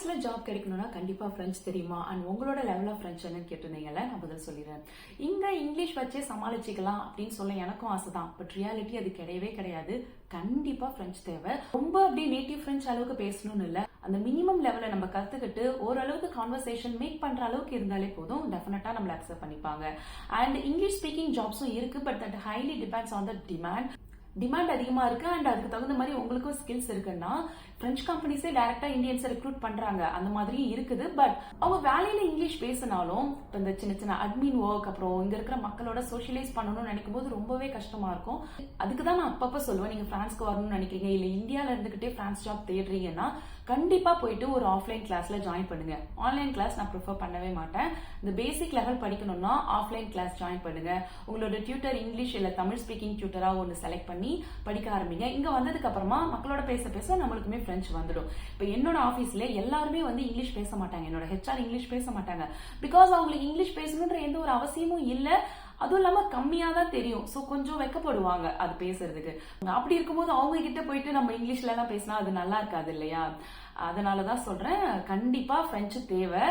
பிரான்ஸ்ல ஜாப் கிடைக்கணும்னா கண்டிப்பா பிரெஞ்சு தெரியுமா? அண்ட் உங்களோட லெவல் ஆஃப் ஃப்ரெஞ்ச் என்னன்னு கேட்டிருந்தீங்கல்ல நான் பதில் சொல்லிடுறேன். இங்கே இங்கிலீஷ் வச்சே சமாளிச்சிக்கலாம் அப்படின்னு சொல்ல எனக்கும் ஆசை தான் பட் ரியாலிட்டி அது கிடையவே கிடையாது. கண்டிப்பா ஃப்ரெஞ்ச் தேவை. ரொம்ப அப்படியே நேட்டிவ் ஃப்ரெஞ்ச் அளவுக்கு பேசணும்னு இல்ல. அந்த மினிமம் லெவலை நம்ம கற்றுக்கிட்டு ஓரளவுக்கு கான்வர்சேஷன் மேக் பண்ணுற அளவுக்கு இருந்தாலே போதும். டெஃபினட்டாக நம்மளை அக்செப்ட் பண்ணிப்பாங்க. அண்ட் இங்கிலீஷ் ஸ்பீக்கிங் ஜாப்ஸும் இருக்கு but that highly depends on the demand demand அதிகமா இருக்கு அண்ட் அதுக்கு தகுந்த மாதிரி உங்களுக்கும் ஸ்கில்ஸ் இருக்குன்னா பிரெஞ்சு கம்பெனிஸே டைரக்டா இந்தியன்ஸ் ரெக்ரூட் பண்றாங்க. அந்த மாதிரியும் இருக்குது. பட் அவங்க வேலையில இங்கிலீஷ் பேசினாலும் இப்ப இந்த சின்ன சின்ன அட்மின் ஒர்க் அப்புறம் இங்க இருக்கிற மக்களோட சோஷியலைஸ் பண்ணணும்னு நினைக்கும் போது ரொம்பவே கஷ்டமா இருக்கும். அதுக்கு தான் நான் அப்பப்ப சொல்லுவேன். நீங்க பிரான்ஸ்க்கு வரணும்னு நினைக்கிறீங்க. இல்ல இந்தியால இருந்துகிட்டே பிரான்ஸ் ஜாப் தேடுறீங்கன்னா கண்டிப்பாக போயிட்டு ஒரு ஆஃப்லைன் கிளாஸில் ஜாயின் பண்ணுங்க. ஆன்லைன் கிளாஸ் நான் ப்ரிஃபர் பண்ணவே மாட்டேன். இந்த பேசிக் லெவல் படிக்கணும்னா ஆஃப்லைன் கிளாஸ் ஜாயின் பண்ணுங்க. உங்களோட டியூட்டர் இங்கிலீஷ் இல்லை தமிழ் ஸ்பீக்கிங் டியூட்டராக ஒன்று செலக்ட் பண்ணி படிக்க ஆரம்பிங்க. இங்கே வந்ததுக்கு அப்புறமா மக்களோட பேச பேச நம்மளுக்குமே ஃப்ரெஞ்சு வந்துடும். இப்போ என்னோட ஆஃபீஸில் எல்லாருமே வந்து இங்கிலீஷ் பேச மாட்டாங்க. என்னோட ஹெச்ஆர் இங்கிலீஷ் பேச மாட்டாங்க. பிகாஸ் அவங்களுக்கு இங்கிலீஷ் பேசணுன்ற எந்த ஒரு அவசியமும் இல்லை. அதுவும் இல்லாம கம்மியா தான் தெரியும். ஸோ கொஞ்சம் வெக்கப்படுவாங்க அது பேசுறதுக்கு. அப்படி இருக்கும்போது அவங்க கிட்ட போயிட்டு நம்ம இங்கிலீஷ்ல எல்லாம் பேசினா அது நல்லா இருக்காது இல்லையா? அதனாலதான் சொல்றேன். கண்டிப்பா ஃப்ரெஞ்சு தேவை.